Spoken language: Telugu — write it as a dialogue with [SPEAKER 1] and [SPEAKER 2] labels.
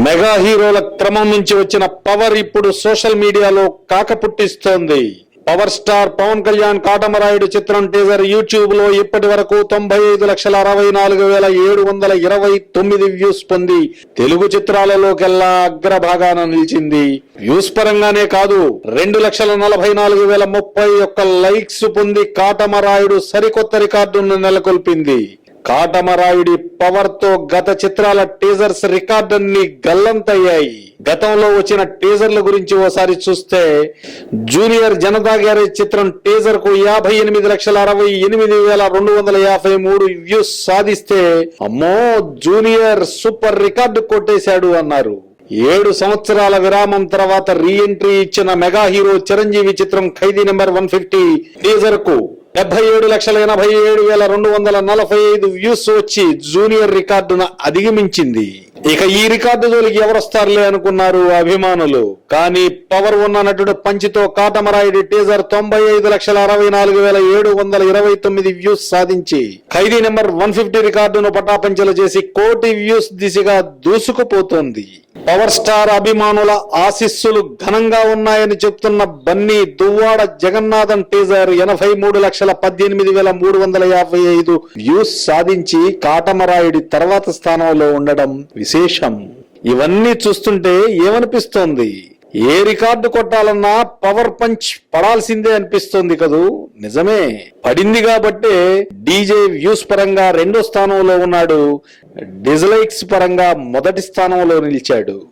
[SPEAKER 1] మెగా హీరోల క్రమం నుంచి వచ్చిన పవర్ ఇప్పుడు సోషల్ మీడియాలో కాక పుట్టిస్తోంది పవర్ స్టార్ పవన్ కళ్యాణ్ కాటమరాయుడు చిత్రం టీజర్ యూట్యూబ్లో ఇప్పటి వరకు తొంభై ఐదు లక్షల అరవై నాలుగు వేల ఏడు వందల ఇరవై తొమ్మిది వ్యూస్ పొంది తెలుగు చిత్రాలలోకెల్లా అగ్రభాగాన నిలిచింది. వ్యూస్ పరంగానే కాదు రెండు లక్షల నలభై నాలుగు వేల ముప్పై ఒక్క లైక్స్ పొంది కాటమరాయుడు సరికొత్త రికార్డును నెలకొల్పింది. కాటమరాయుడి పవర్తో గత చిత్రాల టీజర్స్ రికార్డన్ని గల్లంతయ్యాయి. గతంలో వచ్చిన టీజర్ల గురించి ఓసారి చూస్తే జూనియర్ జనతా గ్యారేజ్ చిత్రం టీజర్కు యాభై ఎనిమిది లక్షల అరవై ఎనిమిది వేల రెండు వందల యాభై మూడు వ్యూస్ సాధిస్తే అమ్మో జూనియర్ సూపర్ రికార్డు కొట్టేశాడు అన్నారు. ఏడు సంవత్సరాల విరామం తర్వాత రీ ఎంట్రీ ఇచ్చిన మెగా హీరో చిరంజీవి చిత్రం ఖైదీ నెంబర్ వన్ ఫిఫ్టీ టీజర్కు డెబ్బై ఏడు లక్షల ఎనభై ఏడు వేల రెండు వందల నలభై ఐదు వ్యూస్ వచ్చి జూనియర్ రికార్డును అధిగమించింది. ఇక ఈ రికార్డు జోలికి ఎవరొస్తారులే అనుకున్నారు అభిమానులు. కానీ పవర్ ఉన్న నటుడు పంచితో కాటమరాయుడి టీజర్ తొంభై ఐదు లక్షల అరవై నాలుగు వేల ఏడు వందల ఇరవై తొమ్మిది వ్యూస్ సాధించి ఖైదీ నెంబర్ వన్ ఫిఫ్టీ రికార్డును పటాపంచలు చేసి కోటి వ్యూస్ దిశగా దూసుకుపోతోంది. పవర్ స్టార్ అభిమానుల ఆశీస్సులు ఘనంగా ఉన్నాయని చెప్తున్న బన్నీ దువ్వాడ జగన్నాథన్ టీజర్ ఎనభై మూడు లక్షల పద్దెనిమిది వేల మూడు వందల యాభై ఐదు వ్యూస్ సాధించి కాటమరాయుడి తర్వాత స్థానంలో ఉండడం విశేషం. ఇవన్నీ చూస్తుంటే ఏమనిపిస్తోంది? ఏ రికార్డు కొట్టాలన్నా పవర్ పంచ్ పడాల్సిందే అనిపిస్తోంది కదూ? నిజమే. పడింది కాబట్టే డీజే వ్యూస్ పరంగా రెండో స్థానంలో ఉన్నాడు. డిజ్లైక్స్ పరంగా మొదటి స్థానంలో నిలిచాడు.